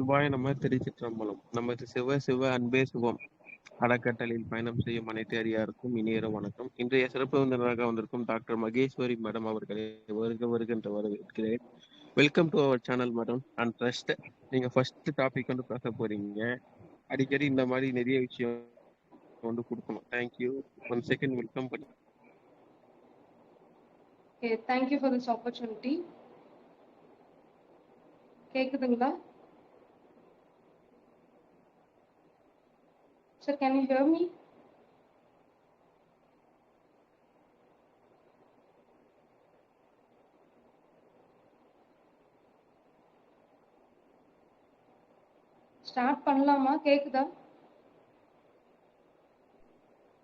சிவாய நம்ம திருச்சிற்றம்பலம் நமது சிவ சிவ அன்பே சிவம் அறக்கட்டளையில் பயணம் செய்யும் அனைத்து அறியாருக்கும் இனியரும் வணக்கம். இன்றைய சிறப்பு விருந்தினராக வந்திருக்கும் டாக்டர் மகேஸ்வரி மேடம் அவர்களை வருக வருகின்ற வரவேற்கிறேன். வெல்கம் டு அவர் சேனல் மேடம் அண்ட் ட்ரஸ்ட் நீங்க ஃபர்ஸ்ட் டாபிக் வந்து பேச போறீங்க. அடிக்கடி இந்த மாதிரி நிறைய விஷயம் வந்து கொடுக்கணும். Thank you one second welcome பண்ணி thank you for this opportunity கேக்குதுங்களா? Sir, can you hear me? Start பண்ணலாமா? கேக்குதா?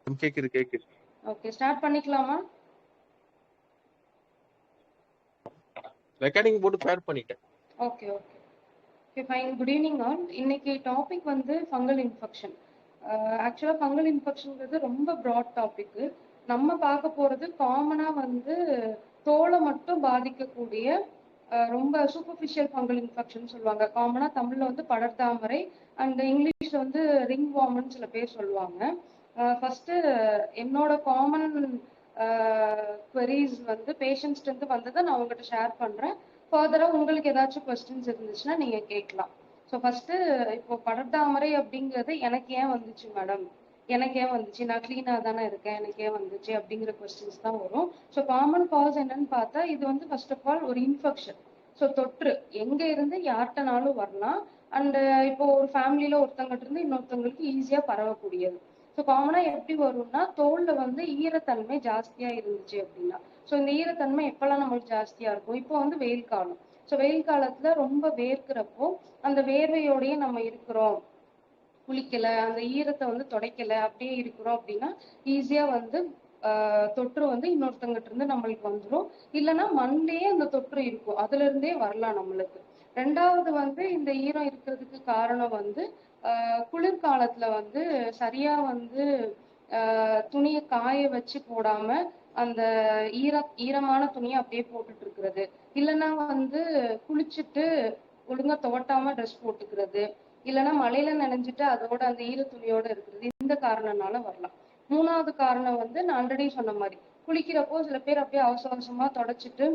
கேக்குது கேக்குது. ஓகே ஸ்டார்ட் பண்ணிக்கலாமா? ரெக்கார்டிங் போட்டு பேர் பண்ணிட்டேன். Okay okay okay fine good evening all இன்னைக்கு டாபிக் வந்து ஃபங்கல் இன்ஃபெக்ஷன் ஆக்சுவலாக ஃபங்கல் இன்ஃபெக்ஷன்ங்கிறது ரொம்ப ப்ராட் டாபிக்கு நம்ம பார்க்க போகிறது காமனாக வந்து தோலை மட்டும் பாதிக்கக்கூடிய ரொம்ப சூப்பர்ஃபிஷியல் ஃபங்கல் இன்ஃபெக்ஷன் சொல்லுவாங்க. காமனாக தமிழில் வந்து படர்தாமரை அண்ட் இங்கிலீஷில் வந்து ரிங் வார்ம்னு சில பேர் சொல்லுவாங்க. ஃபர்ஸ்ட் என்னோட காமன் குவரிஸ் வந்து பேஷண்ட்ஸ்ட்டு வந்ததை நான் உங்ககிட்ட ஷேர் பண்ணுறேன் ஃபர்தராக உங்களுக்கு ஏதாச்சும் கொஸ்டின்ஸ் இருந்துச்சுன்னா நீங்கள் கேட்கலாம். ஸோ ஃபர்ஸ்ட்டு இப்போ படர்தாமரை அப்படிங்கிறது எனக்கு ஏன் வந்துச்சு மேடம் எனக்கு ஏன் வந்துச்சு? நான் கிளீனாக தானே இருக்கேன். எனக்கு ஏன் வந்துச்சு? அப்படிங்கிற கொஸ்டின்ஸ் தான் வரும். ஸோ காமன் காஸ் என்னன்னு பார்த்தா இது வந்து ஃபர்ஸ்ட் ஆஃப் ஆல் ஒரு இன்ஃபெக்ஷன் ஸோ தொற்று. எங்கே இருந்து யார்கிட்டனாலும் வரலாம். அண்டு இப்போ ஒரு ஃபேமிலியில் ஒருத்தங்கிட்ட இருந்து இன்னொருத்தவங்களுக்கு ஈஸியாக பரவக்கூடியது. ஸோ காமனாக எப்படி வரும்னா தோலில் வந்து ஈரத்தன்மை ஜாஸ்தியாக இருந்துச்சு அப்படின்னா. ஸோ இந்த ஈரத்தன்மை எப்பெல்லாம் நம்மளுக்கு ஜாஸ்தியாக இருக்கும்? இப்போ வந்து வெயில் காலம். ஸோ வெயில் காலத்துல ரொம்ப வேர்க்கிறப்போ அந்த வேர்வையோடயே நம்ம இருக்கிறோம். குளிக்கல அந்த ஈரத்தை வந்து துடைக்கல அப்படியே இருக்கிறோம் அப்படின்னா ஈஸியா வந்து ஆஹ் தொற்று வந்து இன்னொருத்தங்கிட்ட இருந்து நம்மளுக்கு வந்துடும் இல்லைன்னா மண்லயே அந்த தொற்று இருக்கும். அதுல இருந்தே வரலாம் நம்மளுக்கு. ரெண்டாவது வந்து இந்த ஈரம் இருக்கிறதுக்கு காரணம் வந்து ஆஹ் குளிர்காலத்துல வந்து சரியா வந்து ஆஹ் துணியை காய வச்சு போடாம அந்த ஈர ஈரமான துணியை அப்படியே போட்டுட்டு இருக்கிறது. இல்லைன்னா வந்து குளிச்சுட்டு ஒழுங்கா துவட்டாம ட்ரெஸ் போட்டுக்கிறது. இல்லைன்னா மழையில நனைஞ்சிட்டு அதோட அந்த ஈர துணியோட இருக்கிறது. இந்த காரணம்னால வரலாம். மூணாவது காரணம் வந்து நான் ஆல்ரெடி சொன்ன மாதிரி குளிக்கிறப்போ சில பேர் அப்படியே அவசர அவசரமா தொடச்சிட்டு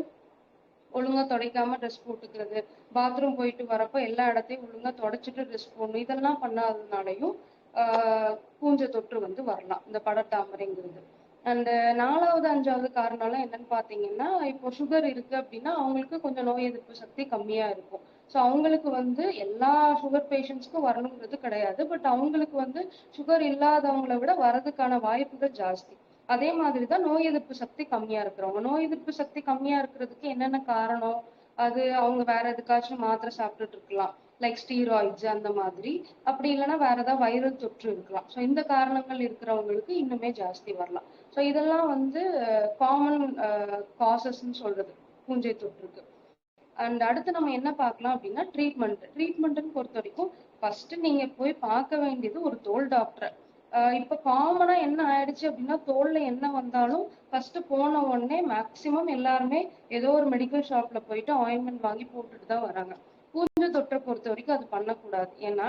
ஒழுங்கா துடைக்காம ட்ரெஸ் போட்டுக்கிறது. பாத்ரூம் போயிட்டு வரப்போ எல்லா இடத்தையும் ஒழுங்கா தொடச்சிட்டு ட்ரெஸ் போடணும். இதெல்லாம் பண்ணாததுனாலையும் ஆஹ் பூஞ்சை தொற்று வந்து வரலாம். இந்த படத்தாமரைங்கிறது. அந்த நாலாவது அஞ்சாவது காரணம்லாம் என்னன்னு பாத்தீங்கன்னா இப்போ சுகர் இருக்கு அப்படின்னா அவங்களுக்கு கொஞ்சம் நோய் எதிர்ப்பு சக்தி கம்மியா இருக்கும். ஸோ அவங்களுக்கு வந்து எல்லா சுகர் பேஷண்ட்ஸ்க்கும் வரணுங்கிறது கிடையாது. பட் அவங்களுக்கு வந்து சுகர் இல்லாதவங்களை விட வரதுக்கான வாய்ப்புகள் ஜாஸ்தி. அதே மாதிரி தான் நோய் எதிர்ப்பு சக்தி கம்மியா இருக்கிறவங்க. நோய் எதிர்ப்பு சக்தி கம்மியா இருக்கிறதுக்கு என்னென்ன காரணம்? அது அவங்க வேற எதுக்காச்சும் மாத்திரை சாப்பிட்டுட்டு இருக்கலாம். லைக் ஸ்டீராய்ட்ஸ் அந்த மாதிரி. அப்படி இல்லைன்னா வேற ஏதாவது வைரல் தொற்று இருக்கலாம். ஸோ இந்த காரணங்கள் இருக்கிறவங்களுக்கு இன்னுமே ஜாஸ்தி வரலாம். ஸோ இதெல்லாம் வந்து காமன் காசஸ்ன்னு சொல்றது பூஞ்சை தொற்றுக்கு. அண்ட் அடுத்து நம்ம என்ன பார்க்கலாம் அப்படின்னா ட்ரீட்மெண்ட் ட்ரீட்மெண்ட்னு பொறுத்த வரைக்கும் ஃபர்ஸ்ட் நீங்க போய் பார்க்க வேண்டியது ஒரு தோல் டாக்டரை இப்ப காமனா என்ன ஆயிடுச்சு அப்படின்னா தோல்ல என்ன வந்தாலும் ஃபர்ஸ்ட் போன உடனே மேக்சிமம் எல்லாருமே ஏதோ ஒரு மெடிக்கல் ஷாப்ல போயிட்டு ஆயின்மெண்ட் வாங்கி போட்டுட்டு தான் வராங்க. பூஞ்ச தொற்றை பொறுத்த வரைக்கும் அது பண்ணக்கூடாது. ஏன்னா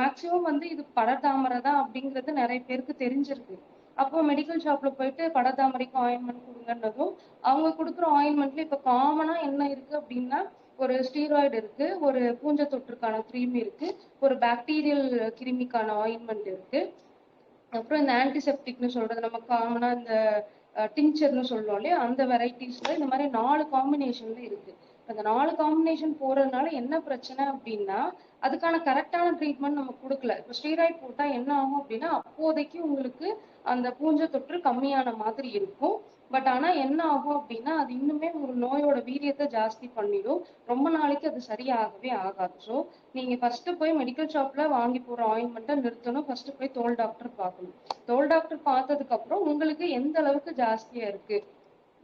மேக்சிமம் வந்து இது படத்தாமரை தான் அப்படிங்கிறது நிறைய பேருக்கு தெரிஞ்சிருக்கு. அப்போ மெடிக்கல் ஷாப்ல போயிட்டு படத்தாமரைக்கும் ஆயின்மெண்ட் கொடுங்கன்னதும் அவங்க கொடுக்குற ஆயின்மெண்ட்ல இப்போ காமனா என்ன இருக்கு அப்படின்னா ஒரு ஸ்டீராய்டு இருக்கு ஒரு பூஞ்ச தொற்றுக்கான கிருமி இருக்கு ஒரு பாக்டீரியல் கிருமிக்கான ஆயின்மெண்ட் இருக்கு. அப்புறம் இந்த ஆன்டிசெப்டிக்னு சொல்றது நம்ம காமனா இந்த டிங்சர்னு சொல்லுவோம் இல்லையா அந்த வெரைட்டிஸ்ல இந்த மாதிரி நாலு காம்பினேஷன்ல இருக்கு. அந்த நாலு காம்பினேஷன் போறதுனால என்ன பிரச்சனை அப்படின்னா அதுக்கான கரெக்டான ட்ரீட்மெண்ட் நம்ம கொடுக்கல. இப்போ ஸ்டீராய்ட் போட்டா என்ன ஆகும் அப்படின்னா அப்போதைக்கு உங்களுக்கு அந்த பூஞ்சை தொற்று கம்மியான மாதிரி இருக்கும். பட் ஆனா என்ன ஆகும் அப்படின்னா அது இன்னுமே ஒரு நோயோட வீரியத்தை ஜாஸ்தி பண்ணிடும். ரொம்ப நாளைக்கு அது சரியாகவே ஆகாது. ஸோ நீங்க ஃபர்ஸ்ட் போய் மெடிக்கல் ஷாப்ல வாங்கி போற ஆயின்மெண்ட்டை நிறுத்தணும். ஃபர்ஸ்ட் போய் தோல் டாக்டர் பார்க்கணும். தோல் டாக்டர் பார்த்ததுக்கு அப்புறம் உங்களுக்கு எந்த அளவுக்கு ஜாஸ்தியா இருக்கு?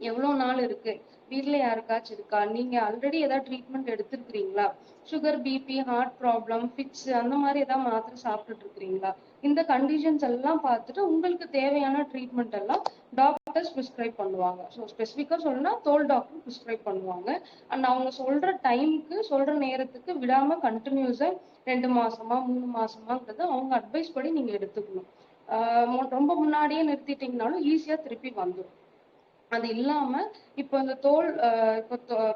எவ்வளவு நாள் இருக்கு? வீட்ல யாருக்காச்சும் இருக்கா? நீங்க ஆல்ரெடி ஏதாவது treatment எடுத்துருக்கிறீங்களா? Sugar BP heart problem fits அந்த மாதிரி ஏதாவது மாத்திரை சாப்பிட்டுட்டு இருக்கிறீங்களா? இந்த கண்டிஷன்ஸ் எல்லாம் பார்த்துட்டு உங்களுக்கு தேவையான ட்ரீட்மெண்ட் எல்லாம் டாக்டர்ஸ் ப்ரிஸ்கிரைப் பண்ணுவாங்க. ஸோ ஸ்பெசிஃபிக்காக சொல்லணும்னா தோல் டாக்டர் ப்ரிஸ்கிரைப் பண்ணுவாங்க. அண்ட் அவங்க சொல்ற டைமுக்கு சொல்ற நேரத்துக்கு விடாம கண்டினியூஸாக ரெண்டு மாசமா மூணு மாசமாங்கிறது அவங்க அட்வைஸ் படி நீங்கள் எடுத்துக்கணும். ஆஹ் ரொம்ப முன்னாடியே நிறுத்திட்டீங்கனாலும் ஈஸியா திருப்பி வந்துடும் அது இல்லாம இப்போ இந்த தோல் ஆஹ் இப்போ தொ-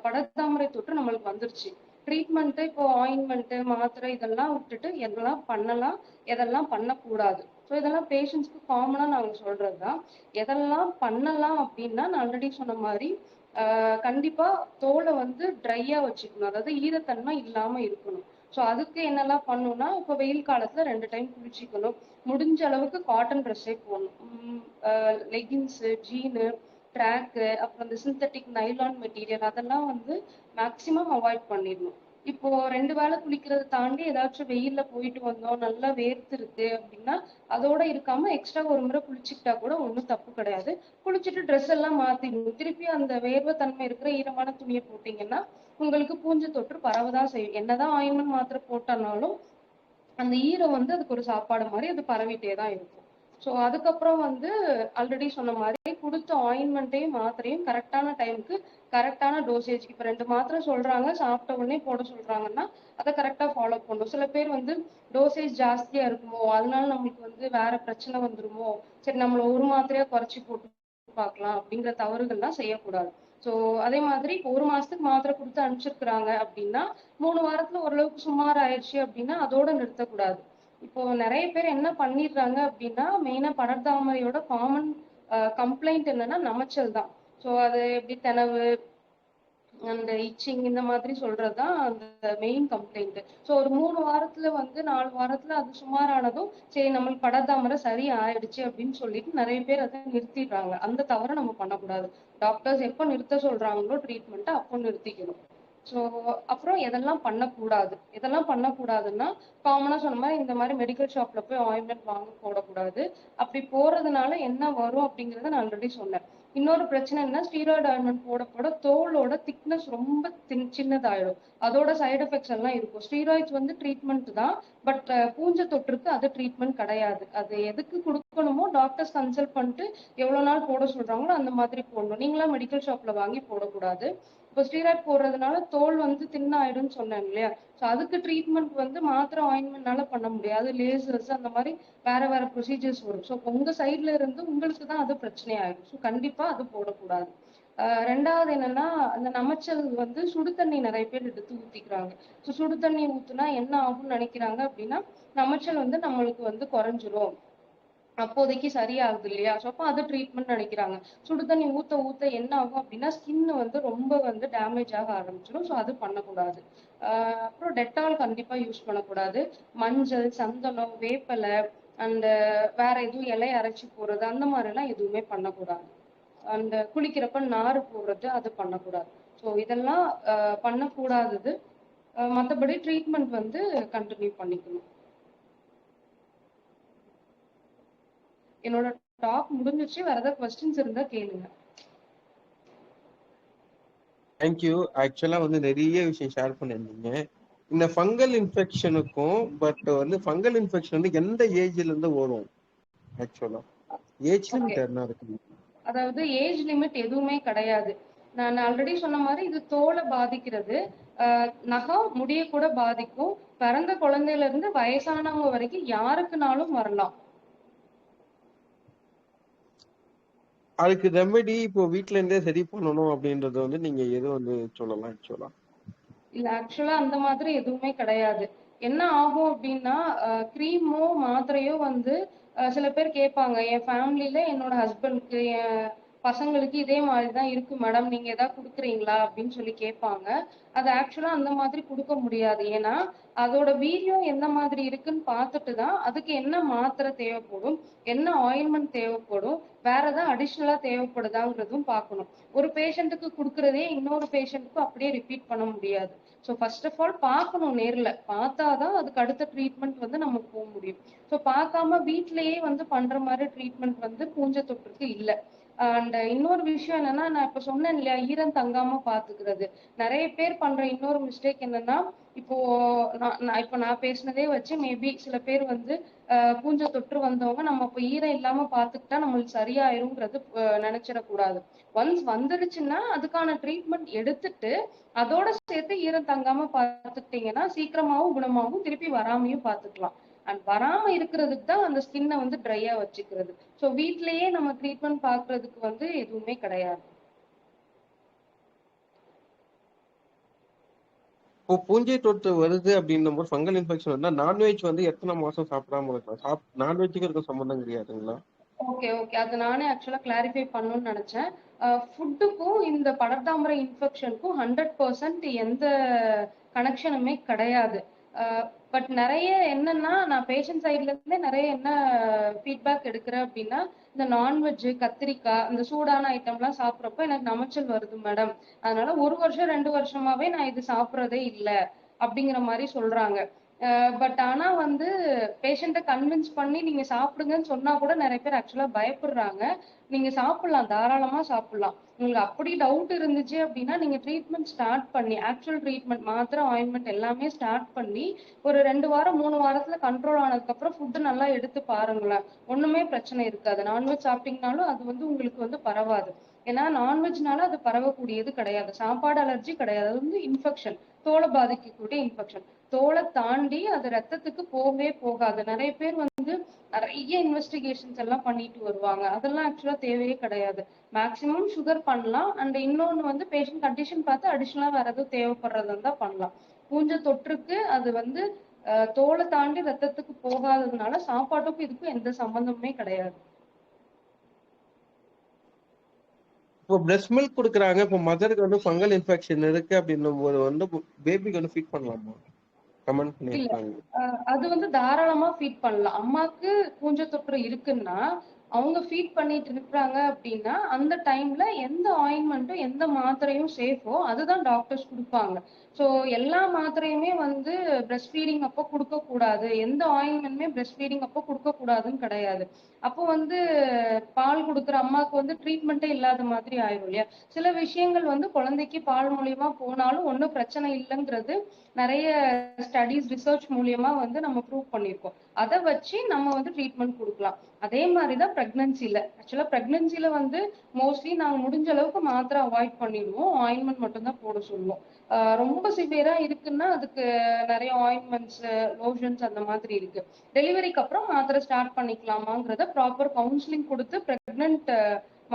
தொற்று நம்மளுக்கு வந்துருச்சு. ட்ரீட்மெண்ட் இப்போ ஆயின்மெண்ட் மாத்திரை இதெல்லாம் விட்டுட்டு எதெல்லாம் பண்ணலாம் எதெல்லாம் பண்ணக்கூடாது. ஸோ இதெல்லாம் பேஷண்ட்ஸ்க்கு காமனா நாங்க சொல்றதுதான். எதெல்லாம் பண்ணலாம் அப்படின்னா நான் ஆல்ரெடி சொன்ன மாதிரி ஆஹ் கண்டிப்பா தோலை வந்து ட்ரையா வச்சுக்கணும். அதாவது ஈரத்தன்மை இல்லாம இருக்கணும். ஸோ அதுக்கு என்னெல்லாம் பண்ணணும்னா இப்போ வெயில் காலத்துல ரெண்டு டைம் குளிச்சிக்கணும். முடிஞ்ச அளவுக்கு காட்டன் ட்ரெஸ்ஸே போடணும். லெகின்ஸு ஜீனு ட்ராக்கு அப்புறம் இந்த சிந்தட்டிக் நைலான் மெட்டீரியல் அதெல்லாம் வந்து மேக்சிமம் அவாய்ட் பண்ணிடணும். இப்போ ரெண்டு வேளை குளிக்கிறத தாண்டி ஏதாச்சும் வெயில்ல போயிட்டு வந்தோம் நல்லா வேர்த்து இருக்கு அப்படின்னா அதோட இருக்காம எக்ஸ்ட்ரா ஒரு முறை குளிச்சுக்கிட்டா கூட ஒன்றும் தப்பு கிடையாது. குளிச்சுட்டு ட்ரெஸ் எல்லாம் மாத்திடணும். திருப்பி அந்த வேர்வை தன்மை இருக்கிற ஈரமான துணியை போட்டீங்கன்னா உங்களுக்கு பூஞ்சை தொற்று பரவதான் செய்யும். என்னதான் ஆயின்மெண்ட் மாத்திரை போட்டனாலும் அந்த ஈரம் வந்து அதுக்கு ஒரு சாப்பாடு மாதிரி அது பரவிட்டே தான் இருக்கும். ஸோ அதுக்கப்புறம் வந்து ஆல்ரெடி சொன்ன மாதிரி கொடுத்த ஆயின்மெண்ட்டையும் மாத்திரையும் கரெக்டான டைமுக்கு கரெக்டான டோசேஜ் இப்போ ரெண்டு மாத்திரை சொல்றாங்க சாப்பிட்ட உடனே போட சொல்றாங்கன்னா அதை கரெக்டாக ஃபாலோ பண்ணும். சில பேர் வந்து டோசேஜ் ஜாஸ்தியா இருக்குமோ அதனால நம்மளுக்கு வந்து வேற பிரச்சனை வந்துருமோ சரி நம்மள ஒரு மாத்திரையா குறைச்சி போட்டு பார்க்கலாம் அப்படிங்கிற தவறுகள்லாம் செய்யக்கூடாது. ஸோ அதே மாதிரி ஒரு மாசத்துக்கு மாத்திரை கொடுத்து அனுப்பிச்சிருக்கிறாங்க அப்படின்னா மூணு வாரத்துல ஓரளவுக்கு சுமார் ஆயிடுச்சு அப்படின்னா அதோட நிறுத்தக்கூடாது. இப்போ நிறைய பேர் என்ன பண்ணிடுறாங்க அப்படின்னா மெயினா படர்தாமரையோட காமன் கம்ப்ளைண்ட் என்னன்னா நமைச்சல் தான். ஸோ அது எப்படி தினவு அந்த இச்சிங் இந்த மாதிரி சொல்றதுதான் அந்த மெயின் கம்ப்ளைண்ட் ஸோ ஒரு மூணு வாரத்துல வந்து நாலு வாரத்துல அது சுமாரானதும் சரி நம்மளுக்கு படர்தாமரை சரி ஆயிடுச்சு அப்படின்னு சொல்லிட்டு நிறைய பேர் அதை நிறுத்திடுறாங்க. அந்த தவறை நம்ம பண்ணக்கூடாது. டாக்டர்ஸ் எப்போ நிறுத்த சொல்றாங்களோ ட்ரீட்மெண்ட்டை அப்போ நிறுத்திக்கணும். ஸோ அப்புறம் எதெல்லாம் பண்ணக்கூடாது? எதெல்லாம் பண்ணக்கூடாதுன்னா காமனா சொன்ன மாதிரி இந்த மாதிரி மெடிக்கல் ஷாப்ல போய் ஆயின்மெண்ட் வாங்க போடக்கூடாது. அப்படி போறதுனால என்ன வரும் அப்படிங்கிறத நான் ஆல்ரெடி சொன்னேன். இன்னொரு பிரச்சனை என்ன ஸ்டீராய்டு ஆயின்மெண்ட் போட போட தோலோட திக்னஸ் ரொம்ப தின் சின்னதாயிடும். அதோட சைடு எஃபெக்ட்ஸ் எல்லாம் இருக்கும். ஸ்டீராய்ட்ஸ் வந்து ட்ரீட்மெண்ட் தான் பட் பூஞ்ச தொற்றுக்கு அது ட்ரீட்மெண்ட் கிடையாது. அது எதுக்கு கொடுக்கணுமோ டாக்டர்ஸ் கன்சல்ட் பண்ணிட்டு எவ்வளோ நாள் போட சொல்றாங்களோ அந்த மாதிரி போடணும். நீங்களா மெடிக்கல் ஷாப்ல வாங்கி போடக்கூடாது. இப்போ ஸ்டீராய்ட் போடுறதுனால தோல் வந்து தின்ன ஆயிடும்னு சொன்னேன் இல்லையா? ஸோ அதுக்கு ட்ரீட்மெண்ட் வந்து மாத்திரை ஆயின்மெண்ட்னால பண்ண முடியாது. லேசர்ஸ் அந்த மாதிரி வேற வேற ப்ரொசீஜர்ஸ் வரும். ஸோ உங்க சைட்ல இருந்து உங்களுக்கு தான் அது பிரச்சனை ஆயிடும் ஸோ கண்டிப்பா அது போடக்கூடாது. ரெண்டாவது என்னன்னா அந்த நமைச்சல் வந்து சுடு தண்ணி நிறைய பேர் எடுத்து ஊத்திக்கிறாங்க. ஸோ சுடு தண்ணி ஊத்துனா என்ன ஆகும்னு நினைக்கிறாங்க அப்படின்னா நமைச்சல் வந்து நம்மளுக்கு வந்து குறைஞ்சிரும். அப்போதைக்கு சரியாகுது இல்லையா? ஸோ அப்போ அது ட்ரீட்மெண்ட் நினைக்கிறாங்க. சுடு தண்ணி ஊத்த ஊத்த என்ன ஆகும் அப்படின்னா ஸ்கின் வந்து ரொம்ப வந்து டேமேஜ் ஆக ஆரம்பிச்சிடும். ஸோ அது பண்ணக்கூடாது. ஆஹ் அப்புறம் டெட்டால் கண்டிப்பா யூஸ் பண்ணக்கூடாது. மஞ்சள் சந்தனம் வேப்பலை அந்த வேற எதுவும் இலைய அரைச்சி போடுறது அந்த மாதிரிலாம் எதுவுமே பண்ணக்கூடாது. அந்த குளிக்கிறப்ப நாறு போடுறது அது பண்ணக்கூடாது. ஸோ இதெல்லாம் பண்ணக்கூடாதது. மற்றபடி மத்தபடி ட்ரீட்மெண்ட் வந்து கண்டினியூ பண்ணிக்கணும். என்னோட டாக் முடிஞ்சிருச்சு வேற ஏதாவது கொஸ்டின்ஸ் இருந்தா கேளுங்க. தேங்க்யூ ஆக்சுவலா வந்து நிறைய விஷயம் ஷேர் பண்ணியிருந்தீங்க. இந்த ஃபங்கல் இன்ஃபெக்ஷனுக்கும் பட் வந்து ஃபங்கல் இன்ஃபெக்ஷன் வந்து எந்த ஏஜ்ல இருந்து வரும்? ஆக்சுவலா ஏஜ். லிமிட் இருக்கு? அதாவது ஏஜ் லிமிட் எதுவுமே கிடையாது. நான் ஆல்ரெடி சொன்ன மாதிரி இது தோலை பாதிக்கிறது. நகம் முடிய கூட பாதிக்கும். பிறந்த குழந்தையில இருந்து வயசானவங்க வரைக்கும் யாருக்குனாலும் வரலாம். அதுக்கு ரெமெடி இப்போ வீட்ல இருந்தே சரி பண்ணணும் அப்படின்றது வந்து நீங்க எது வந்து சொல்லலாம் ஆக்சுவலா இல்ல ஆக்சுவலா அந்த மாதிரி எதுவுமே கிடையாது. என்ன ஆகும் அப்படின்னா க்ரீமோ மாத்திரையோ வந்து சில பேர் கேட்பாங்க என் ஃபேமிலியில என்னோட ஹஸ்பண்ட்க்கு என் பசங்களுக்கு இதே மாதிரி தான் இருக்கு மேடம் நீங்க ஏதாவது கொடுக்குறீங்களா? அப்படின்னு சொல்லி கேட்பாங்க. அது ஆக்சுவலா அந்த மாதிரி கொடுக்க முடியாது. ஏன்னா அதோட வீரியம் எந்த மாதிரி இருக்குன்னு பார்த்துட்டு தான் அதுக்கு என்ன மாத்திரை தேவைப்படும் என்ன ஆயின்மெண்ட் தேவைப்படும் வேற ஏதாவது அடிஷ்னலா தேவைப்படுதாங்கிறதும் பார்க்கணும். ஒரு பேஷண்ட்டுக்கு கொடுக்குறதே இன்னொரு பேஷண்ட்டுக்கு அப்படியே ரிப்பீட் பண்ண முடியாது. ஸோ ஃபர்ஸ்ட் ஆஃப் ஆல் பார்க்கணும் நேர்ல. பார்த்தாதான் அதுக்கு அடுத்த ட்ரீட்மெண்ட் வந்து நம்ம போக முடியும். ஸோ பார்க்காம வீட்லயே வந்து பண்ற மாதிரி ட்ரீட்மெண்ட் வந்து பூஞ்சை தொற்றுக்கு இல்லை. அண்ட் இன்னொரு விஷயம் என்னன்னா நான் இப்ப சொன்னேன் இல்லையா ஈரம் தங்காம பாத்துக்கிறது. நிறைய பேர் பண்ற இன்னொரு மிஸ்டேக் என்னன்னா இப்போ நான் இப்போ இப்ப நான் பேசினதே வச்சு மேபி சில பேர் வந்து ஆஹ் பூஞ்சை தொற்று வந்தவங்க நம்ம இப்ப ஈரம் இல்லாம பாத்துக்கிட்டா நம்மளுக்கு சரியாயிருங்கிறது நினைச்சிடக்கூடாது. ஒன்ஸ் வந்துருச்சுன்னா அதுக்கான ட்ரீட்மெண்ட் எடுத்துட்டு அதோட சேர்த்து ஈரம் தங்காம பாத்துக்கிட்டீங்கன்னா சீக்கிரமாவும் குணமாவும் திருப்பி வராமையும் பாத்துக்கலாம். அண்ட் வராம இருக்கிறதுக்கு தான் அந்த ஸ்கின்னை வந்து ட்ரையா வச்சுக்கிறது. ஸோ வீட்லயே நம்ம ட்ரீட்மெண்ட் பாக்குறதுக்கு வந்து எதுவுமே கிடையாது. இப்போ பூஞ்சை தொற்று வருது அப்படின்னும் போது ஃபங்கல் இன்ஃபெக்ஷன் வந்தா நான்வெஜ் வந்து எத்தனை மாசம் சாப்பிடாம இருக்கலாம்? சாப் நான்வெஜ்ஜுக்கு இருக்க சம்மந்தம் கிடையாதுங்களா? ஓகே ஓகே அது நானே ஆக்சுவலா கிளாரிஃபை பண்ணணும்னு நினைச்சேன். ஃபுட்டுக்கும் இந்த படர்தாமரை இன்ஃபெக்ஷனுக்கும் ஹண்ட்ரட் பர்சன்ட் எந்த கனெக்ஷனுமே கிடையாது. பட் நிறைய என்னன்னா நான் பேஷண்ட் சைட்ல இருந்தே நிறைய என்ன ஃபீட்பேக் எடுக்கிறேன் அப்படின்னா இந்த நான்வெஜ் கத்திரிக்காய் இந்த சூடான ஐட்டம்லாம் சாப்பிட்றப்போ எனக்கு நமைச்சல் வருது மேடம் அதனால ஒரு வருஷம் ரெண்டு வருஷமாவே நான் இது சாப்பிட்றதே இல்லை அப்படிங்கிற மாதிரி சொல்றாங்க. பட் ஆனா வந்து பேஷண்ட்டை கன்வின்ஸ் பண்ணி நீங்க சாப்பிடுங்கன்னு சொன்னா கூட நிறைய பேர் ஆக்சுவலா பயப்படுறாங்க. நீங்க சாப்பிடலாம் தாராளமா சாப்பிடலாம். உங்களுக்கு அப்படி டவுட் இருந்துச்சு அப்படின்னா நீங்க ட்ரீட்மெண்ட் ஸ்டார்ட் பண்ணி ஆக்சுவல் ட்ரீட்மெண்ட் மாத்திரை ஆயின்மெண்ட் எல்லாமே ஸ்டார்ட் பண்ணி ஒரு ரெண்டு வாரம் மூணு வாரத்துல கண்ட்ரோல் ஆனதுக்கு அப்புறம் ஃபுட்டு நல்லா எடுத்து பாருங்களேன். ஒண்ணுமே பிரச்சனை இருக்காது. நான்வெஜ் சாப்பிட்டீங்கனாலும் அது வந்து உங்களுக்கு வந்து பரவாது. ஏன்னா நான்வெஜ்னால அது பரவக்கூடியது கிடையாது. சாப்பாடு அலர்ஜி கிடையாது. அது வந்து இன்ஃபெக்ஷன் தோலை பாதிக்கக்கூடிய இன்ஃபெக்ஷன் தோலை தாண்டி அது ரத்தத்துக்கு போகவே போகாது. நிறைய பேர் வந்து நிறைய இன்வெஸ்டிகேஷன்ஸ் எல்லாம் பண்ணிட்டு வருவாங்க. அதெல்லாம் ஆக்சுவலா தேவையே கிடையாது. மேக்சிமம் சுகர் பண்ணலாம். அண்ட் இன்னொன்னு வந்து பேஷண்ட் கண்டிஷன் பார்த்து அடிஷ்னலா வேற எதுவும் தேவைப்படுறது இருந்தா பண்ணலாம். பூஞ்ச தொற்றுக்கு அது வந்து தோலை தாண்டி ரத்தத்துக்கு போகாததுனால சாப்பாட்டுக்கும் இதுக்கும் எந்த சம்பந்தமுமே கிடையாது. இப்போ பிரெஸ்ட் மில்க் கொடுக்குறாங்க. இப்போ மதருக்கு வந்து ஃபங்கல் இன்ஃபெக்ஷன் இருக்கு அப்படின்னும் போது வந்து பேபிக்கு வந்து ஃபீட் பண்ணலாமா? கமெண்ட் பண்ணிருக்காங்க அது வந்து தாராளமா ஃபீட் பண்ணலாம். அம்மாக்கு பூஞ்சை தொற்று இருக்குன்னா அவங்க ஃபீட் பண்ணிட்டு இருக்கிறாங்க அப்படின்னா அந்த டைம்ல எந்த ஆயின்மெண்ட்டும் எந்த மாத்திரையும் சேஃபோ அதுதான் டாக்டர்ஸ் கொடுப்பாங்க. ஸோ எல்லா மாத்திரையுமே வந்து பிரஸ்ட் ஃபீடிங் அப்போ கொடுக்கக்கூடாது. எந்த ஆயின்மெண்ட்டுமே பிரஸ்ட் ஃபீடிங் அப்போ கொடுக்கக்கூடாதுன்னு கிடையாது. அப்போ வந்து பால் கொடுக்குற அம்மாவுக்கு வந்து ட்ரீட்மெண்ட்டே இல்லாத மாதிரி ஆயிரும் இல்லையா? சில விஷயங்கள் வந்து குழந்தைக்கு பால் மூலியமா போனாலும் ஒன்றும் பிரச்சனை இல்லைங்கிறது நிறைய ஸ்டடீஸ் ரிசர்ச் மூலியமா வந்து நம்ம ப்ரூவ் பண்ணியிருக்கோம். அதை வச்சு நம்ம வந்து ட்ரீட்மெண்ட் கொடுக்கலாம். அதே மாதிரிதான் ப்ரெக்னன்சில ஆக்சுவலா ப்ரெக்னன்சில வந்து மோஸ்ட்லி நாங்க முடிஞ்ச அளவுக்கு மாத்திரை அவாய்ட் பண்ணிடுவோம். ஆயின்மெண்ட் மட்டும் தான் போட சொல்லுவோம். ரொம்ப சிவியரா இருக்குன்னா அதுக்கு நிறைய ஆயின்மெண்ட்ஸ் லோஷன்ஸ் அந்த மாதிரி இருக்கு. டெலிவரிக்கு அப்புறம் மாத்திரை ஸ்டார்ட் பண்ணிக்கலாமாங்கிறத ப்ராப்பர் கவுன்சிலிங் கொடுத்து ப்ரெக்னென்ட்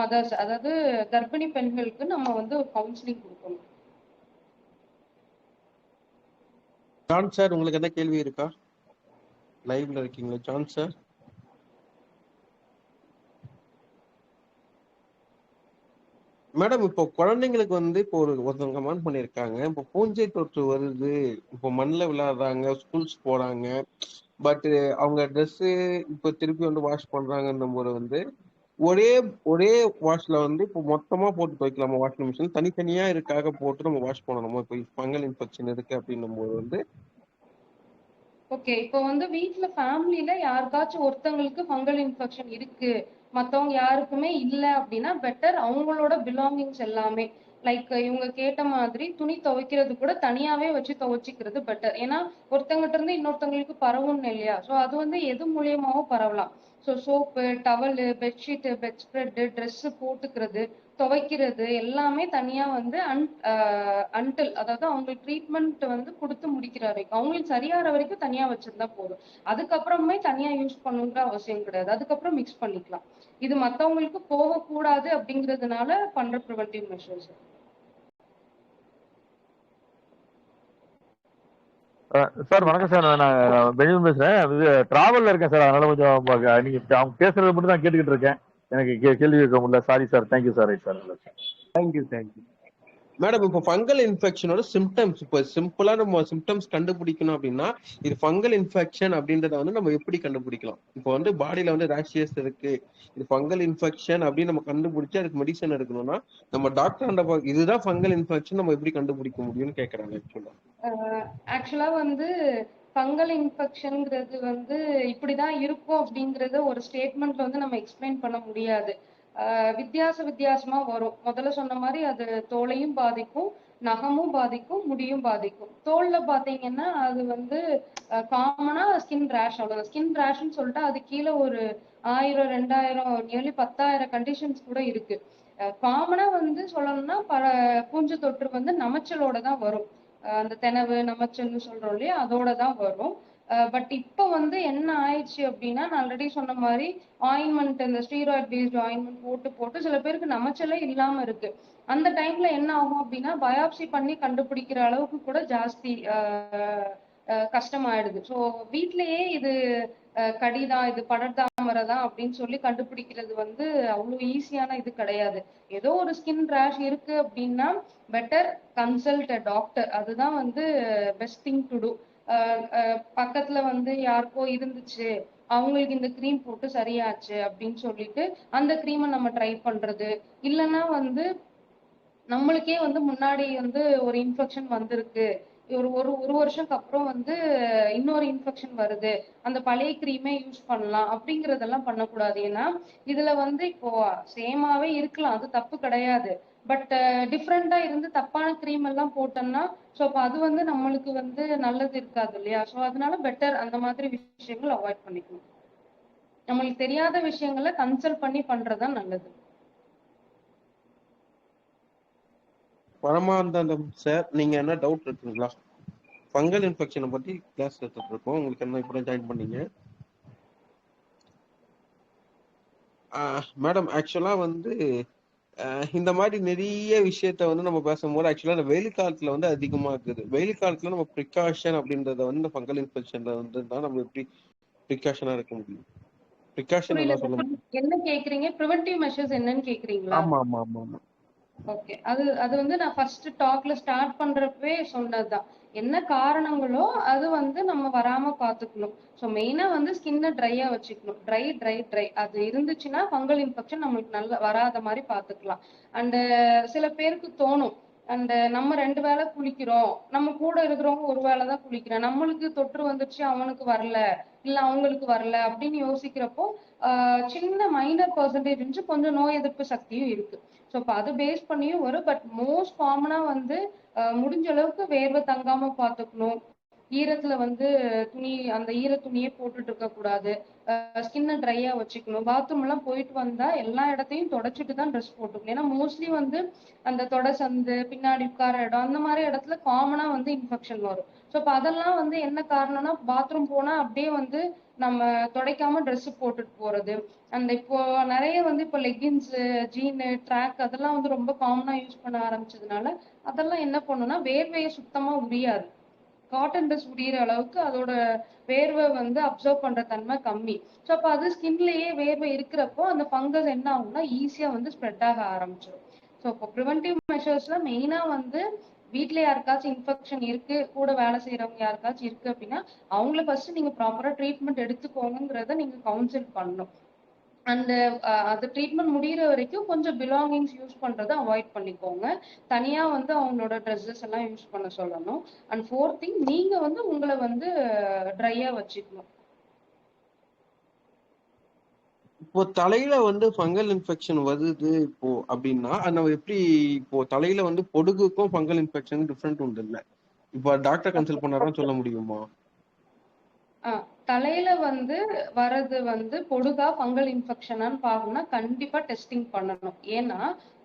மதர்ஸ் அதாவது கர்ப்பிணி பெண்களுக்கு நம்ம வந்து ஒரு கவுன்சிலிங் கொடுக்கணும். சார் உங்களுக்கு என்ன கேள்வி இருக்கா? லைவ்ல இருக்கீங்களா ஜான் சார்? மேடம் இப்போ குழந்தைங்களுக்கு வந்து இப்போ ஒரு ஒருத்தவங்க கமெண்ட் பண்ணியிருக்காங்க. இப்போ பூஞ்சை தொற்று வருது. இப்போ மண்ணில் விளையாடுறாங்க ஸ்கூல்ஸ் போறாங்க. பட் அவங்க ட்ரெஸ்ஸு இப்போ திருப்பி வந்து வாஷ் பண்றாங்கன்னும் போது வந்து ஒரே ஒரே வாஷ்ல வந்து இப்போ மொத்தமா போட்டு துவைக்கலாமா? வாஷிங் மிஷின் தனித்தனியாக இருக்காக போட்டு நம்ம வாஷ் பண்ணணுமா? இப்போ ஃபங்கல் இன்ஃபெக்ஷன் இருக்கு அப்படின்னும் போது வந்து ஓகே இப்போ வந்து வீட்ல ஃபேமிலில யாருக்காச்சும் ஒருத்தவங்களுக்கு ஃபங்கல் இன்ஃபெக்ஷன் இருக்கு மத்தவங்க யாருக்குமே இல்ல அப்படின்னா பெட்டர் அவங்களோட பிலாங்கிங்ஸ் எல்லாமே. லைக் இவங்க கேட்ட மாதிரி துணி துவைக்கிறது கூட தனியாவே வச்சு துவைச்சிக்கிறது பெட்டர் ஏன்னா ஒருத்தங்கிட்ட இருந்து இன்னொருத்தவங்களுக்கு பரவும் இல்லையா? ஸோ அது வந்து எது மூலியமாவும் பரவலாம். So soap towel bedsheet bed spread dress போட்டுக்கிறது துவைக்கிறது எல்லாமே தனியா வந்து அன் அன்டில் uh, அதாவது அவங்களுக்கு ட்ரீட்மெண்ட் வந்து கொடுத்து முடிக்கிற வரைக்கும். அவங்களுக்கு சரியாகிற வரைக்கும் தனியா வச்சிருந்தா போதும். அதுக்கப்புறமே தனியா யூஸ் பண்ணுங்கிற அவசியம் கிடையாது. அதுக்கப்புறம் மிக்ஸ் பண்ணிக்கலாம். இது மத்தவங்களுக்கு போகக்கூடாது அப்படிங்கிறதுனால பண்ற ப்ரிவென்டிவ் மெஷர்ஸ் சார் வணக்கம் சார். நான் பெஞ்சமின் பேசுறேன். இது டிராவல்ல இருக்கேன் சார். அதனால கொஞ்சம் நீங்க அவங்க பேசுறது மட்டும் தான் கேட்டுக்கிட்டு இருக்கேன். எனக்கு கேள்வி கேட்க முடியல. Sorry sir thank you sir right sir thank you thank you madam இப்போ ஃபங்கல் இன்ஃபெக்ஷனோட சிம்டம்ஸ் இப்போ சிம்பிளா நம்ம சிம்டம்ஸ் கண்டுபிடிக்கணும் அப்படின்னா இது ஃபங்கல் இன்ஃபெக்ஷன் அப்படின்றத வந்து நம்ம எப்படி கண்டுபிடிக்கலாம்? இப்போ வந்து பாடியில வந்து ரேஷியஸ் இருக்கு. இது ஃபங்கல் இன்ஃபெக்ஷன் அப்படின்னு நம்ம கண்டுபிடிச்சு அதுக்கு மெடிசன் எடுக்கணும்னா நம்ம டாக்டர் அந்த இதுதான் ஃபங்கல் இன்ஃபெக்ஷன் நம்ம எப்படி கண்டுபிடிக்க முடியும்னு கேக்குறாங்க ஆக்சுவலா ஆக்சுவலா வந்து ஃபங்கல் இன்ஃபெக்ஷன்ங்கிறது வந்து இப்படிதான் இருக்கும் அப்படிங்கறத ஒரு ஸ்டேட்மெண்ட்ல வந்து நம்ம எக்ஸ்பிளைன் பண்ண முடியாது. வித்தியாச வித்தியாசமா வரும். முதல்ல சொன்ன மாதிரி அது தோலையும் பாதிக்கும் நகமும் பாதிக்கும் முடியும் பாதிக்கும். தோல்ல பாத்தீங்கன்னா அது வந்து காமனா ஸ்கின் ரேஷ் அவ்வளவு ஸ்கின் ரேஷ்னு சொல்லிட்டு அது கீழே ஒரு ஆயிரம் ரெண்டாயிரம் நியர்லி பத்தாயிரம் கண்டிஷன்ஸ் கூட இருக்கு. காமனா வந்து சொல்லணும்னா பல பூஞ்சை தொற்று வந்து நமைச்சலோட தான் வரும். அந்த தெனவு நமைச்சல்னு சொல்றோம் இல்லையா? அதோட தான் வரும். பட் இப்போ வந்து என்ன ஆயிடுச்சு அப்படின்னா நான் ஆல்ரெடி சொன்ன மாதிரி ஆயின்மெண்ட் இந்த ஸ்டீராய்ட் பேஸ்டு ஆயின்மெண்ட் போட்டு போட்டு சில பேருக்கு நமச்சலே இல்லாம இருக்கு. அந்த டைம்ல என்ன ஆகும் அப்படின்னா பயாப்சி பண்ணி கண்டுபிடிக்கிற அளவுக்கு கூட ஜாஸ்தி ஆஹ் ஆஹ் கஷ்டமாயிடுது. ஸோ வீட்லயே இது ஆஹ் கடிதான் இது படர்தாமரை தான் அப்படின்னு சொல்லி கண்டுபிடிக்கிறது வந்து அவ்வளோ ஈஸியான இது கிடையாது. ஏதோ ஒரு ஸ்கின் ரேஷ் இருக்கு அப்படின்னா பெட்டர் கன்சல்ட் டாக்டர் அதுதான் வந்து பெஸ்ட் திங் டு டூ பக்கத்துல வந்து யாருக்கோ இருந்துச்சு அவங்களுக்கு இந்த க்ரீம் போட்டு சரியாச்சு அப்படின்னு சொல்லிட்டு அந்த க்ரீமை நம்ம ட்ரை பண்றது. இல்லைன்னா வந்து நம்மளுக்கே வந்து முன்னாடி வந்து ஒரு இன்ஃபெக்ஷன் வந்திருக்கு. ஒரு ஒரு ஒரு வருஷத்துக்கு அப்புறம் வந்து இன்னொரு இன்ஃபெக்ஷன் வருது. அந்த பழைய க்ரீமே யூஸ் பண்ணலாம் அப்படிங்கறதெல்லாம் பண்ணக்கூடாது. ஏன்னா இதுல வந்து இப்போ சேமாவே இருக்கலாம். அது தப்பு கிடையாது. பட் டிஃப்ரெண்டா uh, இருந்து தப்பான க்ரீம் எல்லாம் போட்டோம்னா ஸோ அப்போ அது வந்து நம்மளுக்கு வந்து நல்லது இருக்காது இல்லையா? ஸோ அதனால பெட்டர் அந்த மாதிரி விஷயங்கள் அவாய்ட் பண்ணிக்கணும். நம்மளுக்கு தெரியாத விஷயங்களை கன்சல்ட் பண்ணி பண்றதுதான் நல்லது. பரமானந்தம் சார் நீங்க என்ன டவுட் இருக்குங்களா? ஃபங்கல் இன்ஃபெக்ஷனை பத்தி கிளாஸ் எடுத்துட்டு இருக்கோம். உங்களுக்கு என்ன இப்போ ஜாயின் பண்ணீங்க? மேடம் ஆக்சுவலா வந்து இந்த மாதிரி நிறைய விஷயத்த வந்து நம்ம பேசும்போது ஆக்சுவலா இந்த வெயில் காலத்துல வந்து அதிகமா இருக்குது. வெயில் காலத்துல நம்ம ப்ரிகாஷன் அப்படின்றத வந்து இந்த ஃபங்கல் இன்ஃபெக்ஷன்ல வந்து தான் நம்ம எப்படி ப்ரிகாஷனா இருக்க முடியும்? ப்ரிகாஷன் என்ன கேக்குறீங்க? ப்ரிவென்டிவ் மெஷர்ஸ் என்னன்னு கேக்குறீங்களா? ஆமா ஆமா ஆமா ஆமா. ஓகே அது அது வந்து நான் ஃபர்ஸ்ட் டாக்ல ஸ்டார்ட் பண்றப்பவே சொன்னதுதான். என்ன காரணங்களோ அது வந்து நம்ம வராம பாத்துக்கணும். ஸோ மெயினா வந்து ஸ்கின்னை ட்ரையா வச்சுக்கணும். ட்ரை ட்ரை ட்ரை அது இருந்துச்சுன்னா ஃபங்கல் இன்ஃபெக்ஷன் நம்மளுக்கு நல்ல வராத மாதிரி பாத்துக்கலாம். அண்ட் சில பேருக்கு தோணும். அண்ட் நம்ம ரெண்டு வேளை குளிக்கிறோம். நம்ம கூட இருக்கிறவங்க ஒரு வேளை தான் குளிக்கிறோம் நம்மளுக்கு தொற்று வந்துச்சு அவனுக்கு வரல. இல்ல அவங்களுக்கு வரல அப்படின்னு யோசிக்கிறப்போ ஆஹ் சின்ன மைனர் பர்சன்டேஜ் கொஞ்சம் நோய் எதிர்ப்பு சக்தியும் இருக்கு. ஸோ இப்போ அதை பேஸ் பண்ணியும் வரும். பட் மோஸ்ட் காமனா வந்து முடிஞ்ச அளவுக்கு வேர்வை தங்காம பார்த்துக்கணும். ஈரத்துல வந்து துணி அந்த ஈர துணியே போட்டுட்டு இருக்க கூடாது. ஸ்கின்ன ட்ரையா வச்சுக்கணும். பாத்ரூம் எல்லாம் போயிட்டு வந்தா எல்லா இடத்தையும் தொடச்சிட்டு தான் ட்ரெஸ் போட்டுக்கணும். ஏன்னா மோஸ்ட்லி வந்து அந்த தொடை சந்து பின்னாடி உட்கார இடம் அந்த மாதிரி இடத்துல காமனா வந்து இன்ஃபெக்ஷன் வரும். ஸோ இப்போ அதெல்லாம் வந்து என்ன காரணம்னா பாத்ரூம் போனா அப்படியே வந்து நம்ம துடைக்காம ட்ரெஸ் போட்டுட்டு போறது. அந்த இப்போ நிறைய வந்து இப்போ லெகின்ஸ் ஜீனு ட்ராக் அதெல்லாம் வந்து ரொம்ப காமனா யூஸ் பண்ண ஆரம்பிச்சதுனால அதெல்லாம் என்ன பண்ணும்னா வேர்வையை சுத்தமா உரியாது. காட்டன் ட்ரெஸ் உரியிற அளவுக்கு அதோட வேர்வை வந்து அப்சர்வ் பண்ற தன்மை கம்மி. ஸோ அப்போ அது ஸ்கின்லயே வேர்வை இருக்கிறப்போ அந்த ஃபங்கஸ் என்ன ஆகும்னா ஈஸியா வந்து ஸ்ப்ரெட் ஆக ஆரம்பிச்சிடும் ஸோ இப்போ ப்ரிவென்டிவ் மெஷர்ஸ்ல மெயினா வந்து வீட்டுல யாருக்காச்சும் இன்ஃபெக்ஷன் இருக்கு கூட வேலை செய்யறவங்க யாருக்காச்சும் இருக்கு அப்படின்னா அவங்கள ஃபர்ஸ்ட் நீங்க ப்ராப்பரா ட்ரீட்மெண்ட் எடுத்துக்கோங்கிறத நீங்க கவுன்சில் பண்ணணும். அந்த அது ட்ரீட்மெண்ட் முடியிற வரைக்கும் கொஞ்சம் பிலாங்கிங்ஸ் யூஸ் பண்றதை அவாய்ட் பண்ணிக்கோங்க. தனியா வந்து அவங்களோட ட்ரெஸ்ஸஸ் எல்லாம் யூஸ் பண்ண சொல்லணும். அண்ட் ஃபோர்த் திங் நீங்க வந்து உங்களை வந்து ட்ரையா வச்சுக்கணும். இப்போ தலையில வந்து ஃபங்கல் இன்ஃபெக்ஷன் வருது இப்போ அப்படின்னா நம்ம எப்படி இப்போ தலையில வந்து பொடுகுக்கும் ஃபங்கல் இன்ஃபெக்ஷன் டிஃப்ரெண்ட் உண்டு இல்ல? இப்போ டாக்டர் கன்சல்ட் பண்ணாதான் சொல்ல முடியுமா? ஆஹ் தலையில வந்து வர்றது வந்து பொடுகா ஃபங்கல் இன்ஃபெக்ஷனான்னு பார்க்கணும்னா கண்டிப்பா டெஸ்டிங் பண்ணணும். ஏன்னா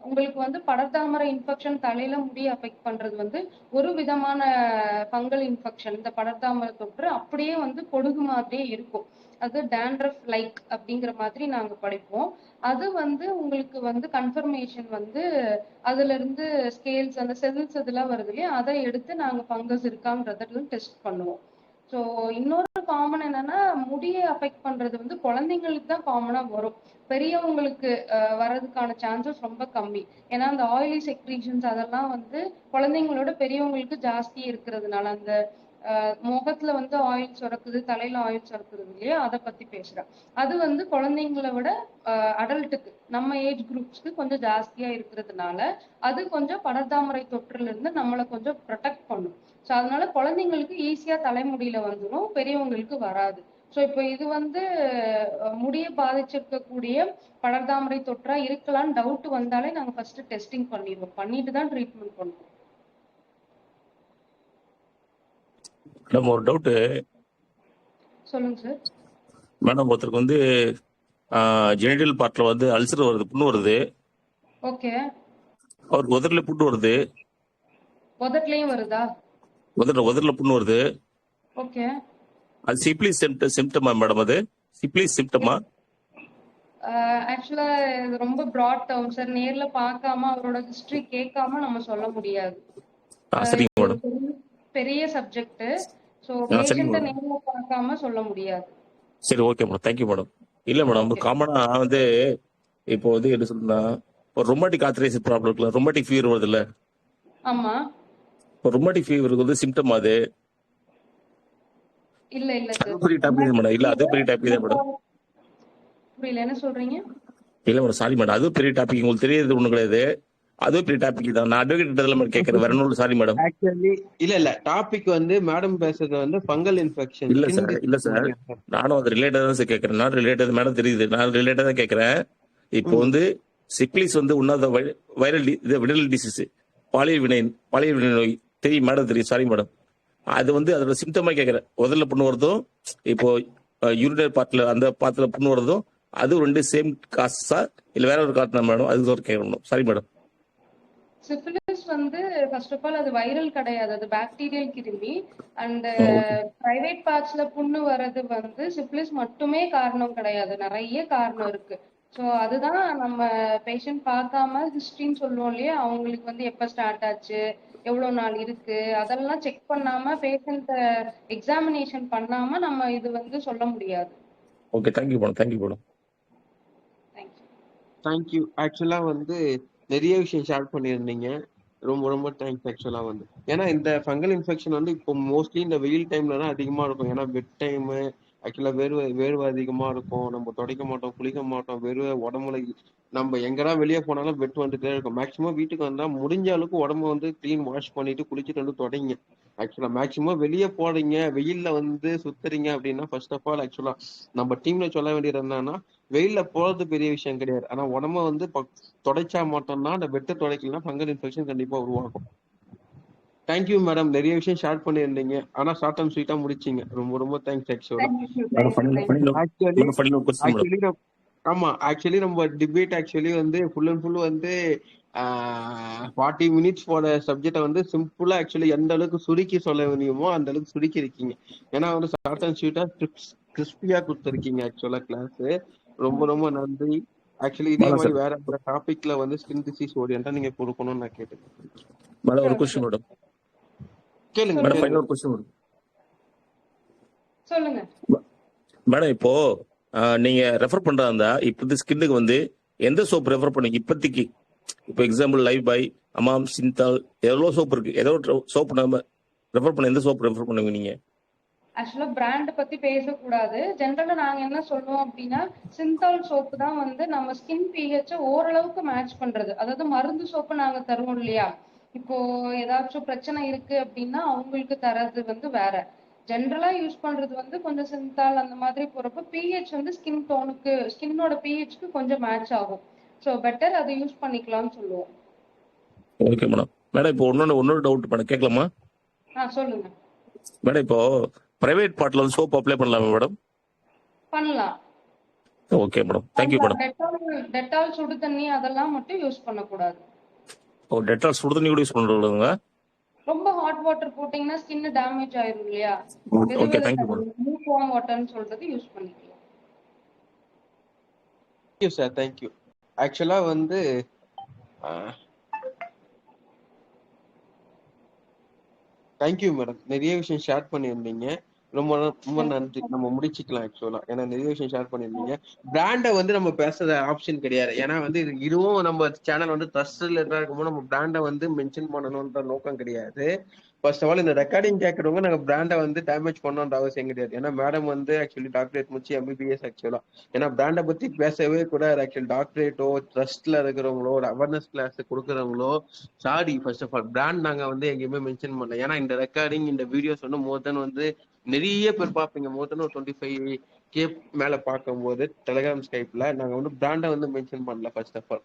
உங்களுக்கு வந்து படர்தாமரை இன்ஃபெக்ஷன் தலையில முடி அஃபெக்ட் பண்றது வந்து ஒரு விதமான ஃபங்கல் இன்ஃபெக்ஷன் இந்த படர்தாமரை தொற்று அப்படியே வந்து பொடுகு மாதிரியே இருக்கும். அது டேண்ட்ரஃப் லைக் அப்படிங்கிற மாதிரி நாங்க படிப்போம். அது வந்து உங்களுக்கு வந்து கன்ஃபர்மேஷன் வந்து அதுல இருந்து ஸ்கேல்ஸ் அந்த செல்ஸ் இதெல்லாம் வருது இல்லையா? அதை எடுத்து நாங்க ஃபங்கஸ் இருக்காங்கிறத டெஸ்ட் பண்ணுவோம். ஸோ இன்னொரு காமன் என்னன்னா முடியை அஃபெக்ட் பண்றது வந்து குழந்தைங்களுக்கு தான் காமனா வரும். பெரியவங்களுக்கு வர்றதுக்கான சான்சஸ் ரொம்ப கம்மி. ஏன்னா அந்த ஆயிலி செக்ரீஷன்ஸ் அதெல்லாம் வந்து குழந்தைங்களோட பெரியவங்களுக்கு ஜாஸ்தி இருக்கிறதுனால அந்த முகத்துல வந்து ஆயில் சுரக்குது தலையில ஆயில் சுரக்குறது இல்லையா? அதை பத்தி பேசுறேன். அது வந்து குழந்தைங்களை விட அடல்ட்டுக்கு நம்ம ஏஜ் குரூப்ஸ்க்கு கொஞ்சம் ஜாஸ்தியா இருக்கிறதுனால அது கொஞ்சம் படர்தாமரை தொற்றுல இருந்து நம்மளை கொஞ்சம் ப்ரொடெக்ட் பண்ணும். ஸோ அதனால குழந்தைங்களுக்கு ஈஸியா தலைமுடியில வந்துடும் பெரியவங்களுக்கு வராது. ஸோ இப்போ இது வந்து முடிய பாதிச்சிருக்கக்கூடிய படர்தாமரை தொற்றா இருக்கலாம்னு டவுட் வந்தாலே நாங்க ஃபர்ஸ்ட் டெஸ்டிங் பண்ணிடுவோம். பண்ணிட்டு தான் ட்ரீட்மெண்ட் பண்ணுவோம். மேடம் ஒரு டவுட்டு சொல்லுங்க சார் மேடம் ஒருத்தருக்கு வந்து ஜெனிட்டல் பார்ட்ல வந்து அல்சர் வருது புண்ணு வருது. ஓகே அவருக்கு உதரில் புண்ணு வருது. உதட்லயும் வருதா? உதர உதரில் புண்ணு வருது. ஓகே. அது சிப்ளி சிம்ட சிம்டமா மேடம் அது? சிப்ளி சிம்டமா ஆக்சுவலா இது ரொம்ப ப்ராட் டேர்ம் சார் நேர்ல பார்க்காம அவரோட ஹிஸ்டரி கேட்காம நம்ம சொல்ல முடியாது. சரிங்க மேடம் பெரிய- சப்ஜெக்ட் சரிங்க பேஷண்ட்டை. நேர்ல பார்க்காம சொல்ல முடியாது. சரி okay madam thank you madam இல்ல மேடம். காமனா வந்து இப்போ வந்து என்ன இப்போ ரொமாட்டிக் ஆத்தரைஸ் ப்ராப்ளம் இருக்குல்ல ரொமாட்டிக் ஃபீவர் வருது இல்ல ஆமா. ரொமாட்டிக் ஃபீவருக்கு வந்து சிம்டம் அது? இல்ல இல்ல அது பெரிய டாபிக் மேடம் இல்ல அது பெரிய டாபிக் தான் மேடம் புரியல. என்ன சொல்றீங்க? இல்ல மேடம் சாரி மேடம் அது பெரிய டாபிக் உங்களுக்கு தெரியுது ஒண்ணும் கிடையாது. அதுவும் பெரிய டாபிக் தான். நான் அட்வொகேட் மேடம் கேட்கறேன் வேற ஒன்றும் சாரி மேடம் ஆக்சுவலி இல்ல இல்ல. டாபிக் வந்து மேடம் பேசுறது வந்து ஃபங்கல் இன்ஃபெக்ஷன் இல்ல சார் இல்ல சார் நானும் அது ரிலேட்டட் தான் சார் கேட்கறேன் நான் ரிலேட்டட் மேடம் தெரியுது. நான் ரிலேட்டட் தான் கேட்கறேன் இப்போ. வந்து சிக்லிஸ் வந்து உன்னாத வைரல் இது விடல் டிசீஸ் பாலியல் வினை பாலியல் வினை நோய். தெரியும் மேடம் தெரியும் சாரி மேடம். அது வந்து அதோட சிம்டமா கேட்கறேன் முதல்ல புண்ணு வருதும் இப்போ யூரினரி பார்ட்ல அந்த பாத்துல புண்ணு வருதும் அது ரெண்டு சேம் காசா இல்ல வேற ஒரு காரணம் மேடம் அதுக்கு ஒரு கேட்கணும் சாரி மேடம். சிஃபிலிஸ் வந்து ஃபர்ஸ்ட் ஆஃப் ஆல் அது வைரல் கிடையாது. அது பாக்டீரியல் கிருமி. அண்ட். பிரைவேட் பார்ட்ஸ்ல புண்ணு வர்றது வந்து சிஃபிலிஸ் மட்டுமே காரணம் கிடையாது. நிறைய காரணம் இருக்கு. ஸோ அதுதான் நம்ம பேஷண்ட் பார்க்காம ஹிஸ்டரின்னு சொல்லுவோம் இல்லையா? அவங்களுக்கு வந்து எப்ப ஸ்டார்ட் ஆச்சு? எவ்வளவு நாள் இருக்கு? அதெல்லாம் செக் பண்ணாம பேஷண்ட்டை எக்ஸாமினேஷன் பண்ணாம நம்ம இது வந்து சொல்ல முடியாது. Okay thank you madam thank you madam thank you thank you ஆக்சுவலா வந்து நிறைய விஷயம் ஷேர் பண்ணியிருந்தீங்க. ரொம்ப ரொம்ப தேங்க்ஸ் ஆக்சுவலா வந்து. ஏன்னா இந்த ஃபங்கல் இன்ஃபெக்ஷன் வந்து இப்போ மோஸ்ட்லி இந்த வெயில் டைம்ல தான் அதிகமா இருக்கும். ஏன்னா வெட் டைம் ஆக்சுவலா வேர்வை வேர்வை அதிகமா இருக்கும். நம்ம துடைக்க மாட்டோம் குளிக்க மாட்டோம். வெறுவை உடம்புல நம்ம எங்கடா வெளியே போனாலும் வெட்டு வந்துட்டே இருக்கும். மேக்ஸிமம் வீட்டுக்கு வந்தா முடிஞ்ச அளவுக்கு உடம்ப வந்து க்ளீன் வாஷ் பண்ணிட்டு குளிச்சுட்டு வந்து தொடங்க. ஆக்சுவலா மேக்ஸிமம் வெளியே போறீங்க வெயில்ல வந்து சுத்துறீங்க அப்படின்னா ஃபர்ஸ்ட் ஆஃப் ஆல் ஆக்சுவலா நம்ம டீம்ல சொல்ல வேண்டியது என்னன்னா வெயில்ல போறது பெரிய விஷயம் கிடையாது. ஆனா உடம்ப வந்து ப- துடைச்சா மட்டும்தான் அந்த வெட்டு துடைக்கலாம் ஃபங்கல் இன்ஃபெக்ஷன் கண்டிப்பா உருவாகும். தேங்க்யூ மேடம் நிறைய விஷயம் ஷேர் பண்ணியிருந்தீங்க. ஆனா ஷார்ட் அண்ட் ஸ்வீட்டா முடிச்சீங்க. ரொம்ப ரொம்ப தேங்க்ஸ் ஆக்சுவலா ஆமா ஆக்சுவலி நம்ம டிபேட் ஆக்சுவலி வந்து ஃபுல் அண்ட் ஃபுல் வந்து ஃபார்ட்டி மினிட்ஸ் போற சப்ஜெக்டை வந்து சிம்பிளா ஆக்சுவலி எந்த அளவுக்கு சுருக்கி சொல்ல முடியுமோ அந்த அளவுக்கு சுருக்கி இருக்கீங்க. ஏன்னா வந்து ஷார்ட் அண்ட் ஸ்வீட்டா கிறிஸ்பியா கொடுத்துருக்கீங்க ஆக்சுவலா கிளாஸ் ரொம்ப ரொம்ப நன்றி. ஆக்சுவலி இதே மாதிரி வேற ஒரு டாபிக்ல வந்து ஸ்கின் டிசீஸ் ஓரியன்டா நீங்க கொடுக்கணும்னு நான் கேட்டேன் மேடம் ஒரு கொஸ்டின். மேடம் கேளுங்க மேடம் சொல்லுங்க ஃபைனல் கொஸ்டின் மேடம் சொல்லுங்க. மேடம் இப்போ நீங்க ரெஃபர் பண்றதா இப்போ இந்த ஸ்கின்னுக்கு வந்து எந்த சோப் ரெஃபர் பண்ணீங்க இப்போதைக்கு? இப்போ எக்ஸாம்பிள் லைவ் பாய் அமாம் சிந்தால் எவ்வளோ சோப் இருக்கு? ஏதோ சோப் நம்ம ரெஃபர் பண்ண எந்த சோப் ரெஃபர் பண்ணுவீங்க நீங்க? ஆக்சுவலா பிராண்ட் பத்தி பேசக்கூடாது. ஜென்ரலா நாங்க என்ன சொல்லுவோம் அப்படின்னா சிந்தால் சோப்பு தான் வந்து நம்ம ஸ்கின் பிஹெச் ஓரளவுக்கு மேட்ச் பண்றது. அதாவது மருந்து சோப்பு நாங்க தருவோம் இல்லையா? இப்போ ஏதாச்சும் பிரச்சனை இருக்கு அப்படின்னா அவங்களுக்கு தரது வந்து வேற. ஜென்ரலா யூஸ் பண்றது வந்து கொஞ்சம் சிந்தால் அந்த மாதிரி போறப்ப பிஹெச் வந்து ஸ்கின் டோனுக்கு ஸ்கின்னோட பிஹெச்க்கு கொஞ்சம் மேட்ச் ஆகும். ஸோ பெட்டர் அதை யூஸ் பண்ணிக்கலாம்னு சொல்லுவோம். ஓகே மேடம் மேடம் இப்போ இன்னொன்று இன்னொரு டவுட் மேடம் கேட்கலாமா? ஆ சொல்லுங்க. மேடம் இப்போ பிரைவேட் பார்ட்ல வந்து சோப் அப்ளை பண்ணலாமா மேடம் பண்ணலாம். Okay madam thank you madam Dettol Dettol சுடு தண்ணி அதெல்லாம் மட்டும் யூஸ் பண்ணக்கூடாது. ஓ டெட்டால் சுடு தண்ணி கூட யூஸ் பண்ணுறதுங்க ரொம்ப ஹாட் வாட்டர் போட்டீங்கன்னா ஸ்கின் டேமேஜ் ஆயிரும் இல்லையா? ஓகே தண்ணி மேடம் மூக் வார்ம் வாட்டர்னு சொல்றது யூஸ் பண்ணிக்கலாம். தேங்க்யூ சார் தேங்க்யூ ஆக்சுவலா வந்து தேங்க்யூ மேடம் நிறைய விஷயம் ஷேர் பண்ணியிருந்தீங்க. ரொம்ப ரொம்ப நன்றி. நம்ம முடிச்சுக்கலாம் ஆக்சுவலா ஏன்னா நிறைய விஷயம் ஷேர் பண்ணியிருந்தீங்க பிராண்டை வந்து நம்ம பேசுற ஆப்ஷன் கிடையாது. ஏன்னா வந்து இது இதுவும் நம்ம சேனல் வந்து ட்ரஸ்ட்ல இருக்கும்போது நம்ம பிராண்டை வந்து மென்ஷன் பண்ணணும்ன்ற நோக்கம் கிடையாது. ஃபர்ஸ்ட் ஆஃப் ஆல் இந்த ரெக்கார்டிங் கேட்கறவங்க நாங்க பிராண்டை வந்து டேமேஜ் பண்ணணுன்ற அவசியம் கிடையாது. ஏன்னா மேடம் வந்து ஆக்சுவலி டாக்டரேட் முடிச்சு எம்பிபிஎஸ் ஆக்சுவலா ஏன்னா பிராண்டை பத்தி பேசவே கூடாது ஆக்சுவலி டாக்டரேட்டோ ட்ரஸ்ட்ல இருக்கிறவங்களோ ஒரு awareness class கொடுக்குறவங்களோ sorry first of all brand நாங்க வந்து எங்கேயுமே மென்ஷன் பண்ணல. ஏன்னா இந்த ரெக்கார்டிங் இந்த வீடியோஸ் வந்து மோர் தென் வந்து நிறைய பேர் பார்ப்பீங்க. மொத்தம் ஒரு டுவெண்ட்டி ஃபைவ் கே மேல பார்க்கும்போது டெலிகிராம் ஸ்கைப்ல நாங்க வந்து பிராண்டை வந்து மென்ஷன் பண்ணல ஃபர்ஸ்ட் ஆஃப் ஆல்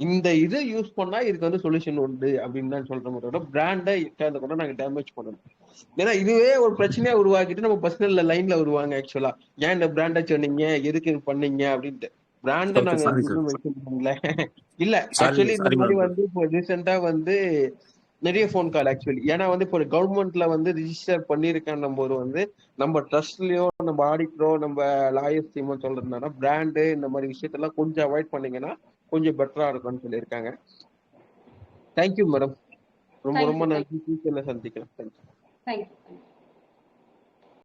இந்த இதை யூஸ் பண்ணா இதுக்கு வந்து சொல்யூஷன் உண்டு அப்படின்னு தான் சொல்றோம் தவிர பிராண்டை சேர்ந்து கூட நாங்க டேமேஜ் பண்ணணும். ஏன்னா இதுவே ஒரு பிரச்சனையா உருவாக்கிட்டு நம்ம பர்சனல் லைன்ல வருவாங்க ஆக்சுவலா ஏன் இந்த பிராண்டை சொன்னீங்க? எதுக்கு பண்ணீங்க? அப்படின்ட்டு. பிராண்டை நாங்க. மென்ஷன் பண்ணல. இல்ல ஆக்சுவலி இந்த மாதிரி. வந்து இப்போ ரீசெண்டா வந்து நிறைய ஃபோன் கால் ஆக்சுவலி ஏன்னா வந்து இப்போ கவர்மெண்ட்ல வந்து ரிஜிஸ்டர் பண்ணிருக்கான்னும் போது வந்து நம்ம ட்ரஸ்ட்லயோ நம்ம ஆடிட்டரோ நம்ம லாயர்ஸ் டீமோ சொல்றதுனால பிராண்டு இந்த மாதிரி விஷயத்தெல்லாம் கொஞ்சம் அவாய்ட் பண்ணீங்கன்னா கொஞ்சம் பெட்டரா இருக்கும்னு சொல்லியிருக்காங்க. தேங்க்யூ மேடம் ரொம்ப ரொம்ப நன்றி. ஃபியூச்சர்ல சந்திக்கலாம். Thank you thank you